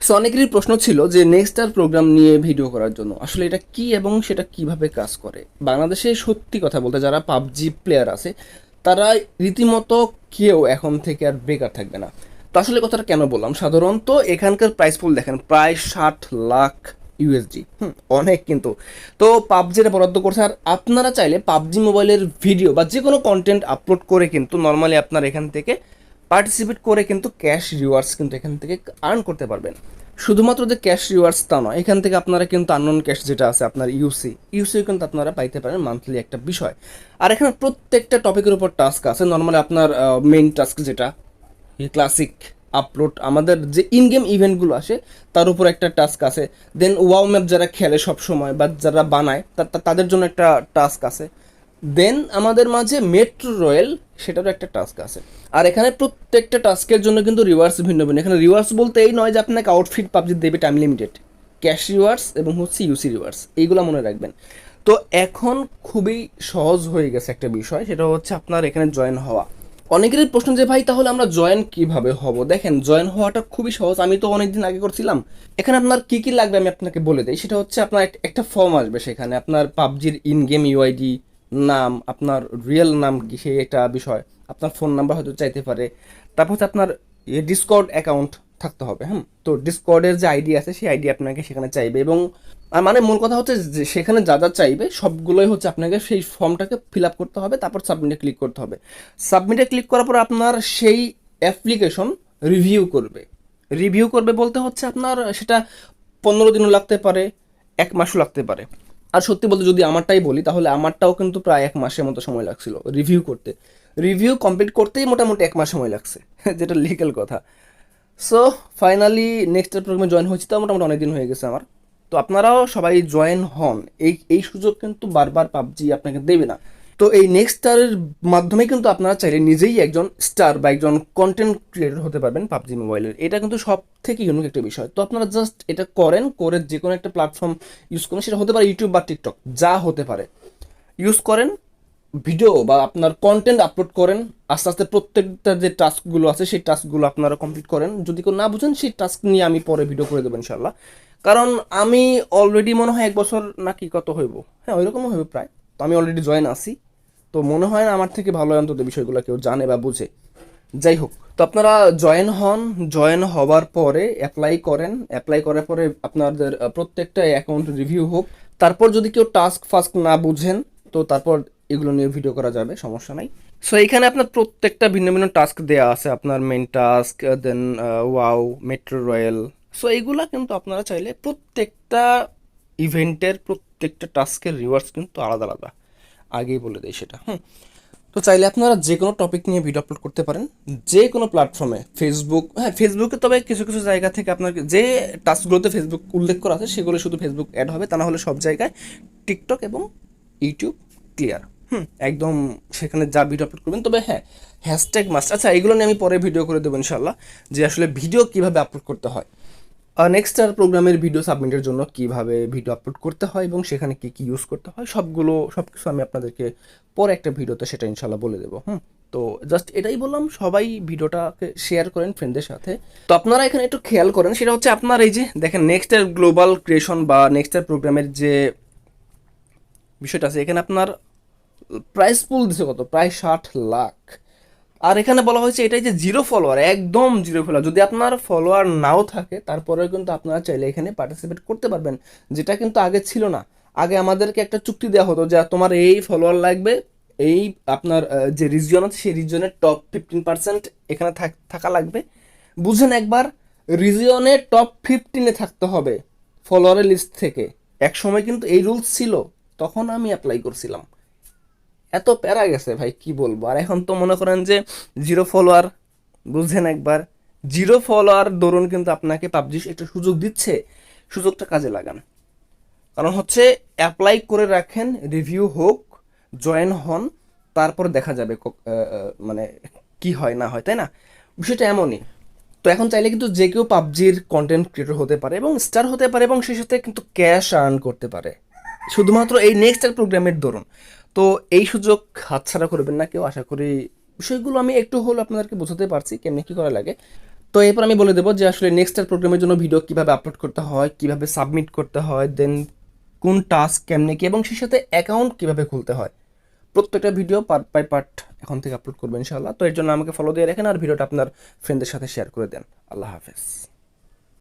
So অনেকেরই প্রশ্ন ছিল যে নেক্সট আর প্রোগ্রাম নিয়ে ভিডিও করার জন্য। আসলে এটা কি এবং সেটা কীভাবে কাজ করে? বাংলাদেশে সত্যি কথা বলতে যারা পাবজি প্লেয়ার আছে, তারা রীতিমতো কেউ এখন থেকে আর বেকার থাকবে না। তো আসলে কথাটা কেন বললাম? সাধারণত এখানকার প্রাইস পুল দেখেন, প্রায় ষাট লাখ ইউএসডি হুম, অনেক কিন্তু। তো পাবজিটা বরাদ্দ করছে। আর আপনারা চাইলে পাবজি মোবাইলের ভিডিও বা যে কোনো কন্টেন্ট আপলোড করে কিন্তু নর্মালি আপনার এখান থেকে পার্টিসিপেট করে কিন্তু ক্যাশ রিওয়ার্ডস কিন্তু এখান থেকে আর্ন করতে পারবেন। শুধুমাত্র যে ক্যাশ রিওয়ার্ডস তা নয়, এখান থেকে আপনারা কিন্তু আননোন ক্যাশ যেটা আছে আপনার ইউসি ইউসি কিন্তু আপনারা পাইতে পারেন মান্থলি একটা বিষয়। আর এখানে প্রত্যেকটা টপিকের উপর টাস্ক আছে নর্মালি আপনার মেইন টাস্ক যেটা ক্লাসিক আপলোড আমাদের যে ইন গেম ইভেন্টগুলো আসে, তার উপর একটা টাস্ক আছে। দেন ওয়াও ম্যাপ যারা খেলে সব সময় বা যারা বানায় তাদের জন্য একটা টাস্ক আছে। দেন আমাদের মাঝে মেট্রো রয়েল সেটারও একটা টাস্ক আছে। আর এখানে প্রত্যেকটা টাস্কের জন্য কিন্তু রিওয়ার্স ভিন্ন ভিন্ন। এখানে রিওয়ার্স বলতে এই নয় যে আপনাকে আউটফিট পাবজি দেবে টাইম লিমিটেড ক্যাশ রিওয়ার্স এবং হচ্ছে ইউসি রিওয়ার্স এইগুলো মনে রাখবেন। তো এখন খুবই সহজ হয়ে গেছে একটা বিষয়, সেটা হচ্ছে আপনার এখানে জয়েন হওয়া। অনেকেরই প্রশ্ন যে, ভাই, তাহলে আমরা জয়েন কীভাবে হব? দেখেন জয়েন হওয়াটা খুবই সহজ। আমি তো অনেকদিন আগে করছিলাম। এখানে আপনার কি কি লাগবে আমি আপনাকে বলে দিই। সেটা হচ্ছে আপনার একটা ফর্ম আসবে সেখানে। আপনার পাবজির ইন গেম ইউআইডি নাম, আপনার রিয়েল নাম কি সেই একটা বিষয়, আপনার ফোন নাম্বার হয়তো চাইতে পারে। তারপর হচ্ছে আপনার ডিসকর্ড অ্যাকাউন্ট থাকতে হবে হ্যাঁ? তো ডিসকর্ডের যে আইডি আছে, সেই আইডি আপনাকে সেখানে চাইবে এবং আর মানে মূল কথা হচ্ছে যে সেখানে যা যা চাইবে, সবগুলোই হচ্ছে আপনাকে সেই ফর্মটাকে ফিল আপ করতে হবে, তারপর সাবমিটে ক্লিক করতে হবে। সাবমিটে ক্লিক করার পর আপনার সেই অ্যাপ্লিকেশন রিভিউ করবে। রিভিউ করবে বলতে হচ্ছে আপনার সেটা পনেরো দিনও লাগতে পারে, এক মাসও লাগতে পারে। আর সত্যি বলতে যদি আমারটাই বলি, তাহলে আমারটাও কিন্তু প্রায় এক মাসের মতো সময় লাগছিল রিভিউ করতে। রিভিউ কমপ্লিট করতেই মোটামুটি এক মাস সময় লাগছে, যেটা লিগেল কথা। সো ফাইনালি নেক্সট প্রোগ্রামে জয়েন হয়েছি, তো মোটামুটি অনেকদিন হয়ে গেছে আমার। তো আপনারাও সবাই জয়েন হন, এই এই সুযোগ কিন্তু বারবার পাবজি আপনাকে দেবে না। তো এই নেক্সট স্টারের মাধ্যমে কিন্তু আপনারা চাইলে নিজেই একজন স্টার বা একজন কন্টেন্ট ক্রিয়েটর হতে পারবেন পাবজি মোবাইলের এটা কিন্তু সব থেকে ইউনিক একটা বিষয়। তো আপনারা জাস্ট এটা করেন, করে যে কোনো একটা প্ল্যাটফর্ম ইউজ করেন। সেটা হতে পারে ইউটিউব বা টিকটক যা হতে পারে। ইউজ করেন ভিডিও বা আপনার কন্টেন্ট আপলোড করেন। আস্তে আস্তে প্রত্যেকটা যে টাস্কগুলো আছে, সেই টাস্কগুলো আপনারা কমপ্লিট করেন। যদি কেউ না বুঝেন, সেই টাস্ক নিয়ে আমি পরে ভিডিও করে দেবো ইনশাল্লাহ কারণ আমি অলরেডি মনে হয় এক বছর নাকি কত হইব? হ্যাঁ ওইরকমও হইব প্রায়। তো আমি অলরেডি জয়েন আছি। তো মনে হয় না আমার থেকে ভালো অন্তত বিষয়গুলো কেউ জানে বা বুঝে। যাই হোক, তো আপনারা জয়েন হন জয়েন হওয়ার পরে অ্যাপ্লাই করেন। অ্যাপ্লাই করার পরে আপনাদের প্রত্যেকটা অ্যাকাউন্ট রিভিউ হোক। তারপর যদি কেউ টাস্ক ফাস্ক না বুঝেন, তো তারপর এগুলো নিয়ে ভিডিও করা যাবে, সমস্যা নাই। সো এখানে আপনার প্রত্যেকটা ভিন্ন ভিন্ন টাস্ক দেওয়া আছে। আপনার মেন টাস্ক দেন ওয়াও মেট্রো রয়েল সো এইগুলা কিন্তু আপনারা চাইলে প্রত্যেকটা ইভেন্টের প্রত্যেকটা টাস্কের রিওয়ার্ডস কিন্তু আলাদা আলাদা। আগেই বলে দেয় সেটা, হুম। তো চাইলে আপনারা যে কোনো টপিক নিয়ে ভিডিও আপলোড করতে পারেন যে কোনো প্ল্যাটফর্মে ফেসবুক হ্যাঁ ফেসবুকে তবে কিছু কিছু জায়গা থেকে আপনার যে টাস্কগুলোতে ফেসবুক উল্লেখ করা আছে, সেগুলো শুধু ফেসবুক অ্যাড হবে, তা না হলে সব জায়গায় টিকটক এবং ইউটিউব ক্লিয়ার হুম। একদম সেখানে যা ভিডিও আপলোড করবেন, তবে হ্যাঁ হ্যাশট্যাগ মাস্ট আচ্ছা এগুলো নিয়ে আমি পরে ভিডিও করে দেবো ইনশাল্লাহ যে আসলে ভিডিও কীভাবে আপলোড করতে হয়। নেক্সট প্রোগ্রামের ভিডিও সাবমিটের জন্য কীভাবে ভিডিও আপলোড করতে হয় এবং সেখানে কি কি ইউজ করতে হয়, সবগুলো সব কিছু আমি আপনাদেরকে পরে একটা ভিডিওতে সেটা ইনশাল্লাহ বলে দেবো, হুম? তো জাস্ট এটাই বললাম, সবাই ভিডিওটাকে শেয়ার করেন ফ্রেন্ডদের সাথে। তো আপনারা এখানে একটু খেয়াল করেন, সেটা হচ্ছে আপনার এই যে, দেখেন নেক্সট ইয়ার গ্লোবাল ক্রিয়েশন বা নেক্সট ইয়ার প্রোগ্রামের যে বিষয়টা আছে, এখানে আপনার প্রাইস পুল দিছে কত? প্রায় ষাট লাখ। আর এখানে বলা হয়েছে এটাই যে জিরো ফলোয়ার একদম জিরো ফলোয়ার যদি আপনার ফলোয়ার নাও থাকে, তারপরেও কিন্তু আপনারা চাইলে এখানে পার্টিসিপেট করতে পারবেন, যেটা কিন্তু আগে ছিল না। আগে আমাদেরকে একটা চুক্তি দেওয়া হতো যে তোমার এই ফলোয়ার লাগবে, এই আপনার যে রিজিয়ন আছে, সেই রিজিয়নের টপ ফিফটিন পার্সেন্ট এখানে থাক- লাগবে। বুঝেন একবার রিজিয়নে টপ ফিফটিনে থাকতে হবে ফলোয়ারের লিস্ট থেকে। এক সময় কিন্তু এই রুলস ছিল, তখন আমি অ্যাপ্লাই করছিলাম। এত প্যারা গেছে ভাই, কি বলব? আর এখন তো মনে করেন যে জিরো ফলোয়ার বুঝছেন একবার জিরো ফলোয়ার দরুন কিন্তু আপনাকে পাবজি একটা সুযোগ দিচ্ছে, সুযোগটা কাজে লাগান। কারণ হচ্ছে অ্যাপ্লাই করে রাখেন রিভিউ হোক জয়েন হন, তারপর দেখা যাবে মানে কি হয়, না হয়, তাই না? বিষয়টা এমনই। তো এখন চাইলে কিন্তু যে কেউ পাবজির কন্টেন্ট ক্রিয়েটর হতে পারে এবং স্টার হতে পারে এবং সেই সাথে কিন্তু ক্যাশ আর্ন করতে পারে। শুধুমাত্র এই নেক্সট প্রোগ্রামের দরুন তো এই সুযোগ হাতছাড়া করবেন না কেউ, আশা করি বিষয়গুলো আমি একটু হলেও আপনাদেরকে বোঝাতে পারছি কেমনি কী করা লাগে। তো এরপর আমি বলে দেবো যে আসলে নেক্সট প্রোগ্রামের জন্য ভিডিও কীভাবে আপলোড করতে হয়, কীভাবে সাবমিট করতে হয় দেন কোন টাস্ক কেমনে কি, এবং সেই সাথে অ্যাকাউন্ট কীভাবে খুলতে হয়। প্রত্যেকটা ভিডিও পার্ট বাই পার্ট এখন থেকে আপলোড করবেন ইনশাআল্লাহ। তো এর জন্য আমাকে ফলো দিয়ে রাখেন আর ভিডিওটা আপনার ফ্রেন্ডদের সাথে শেয়ার করে দেন। আল্লাহ হাফেজ।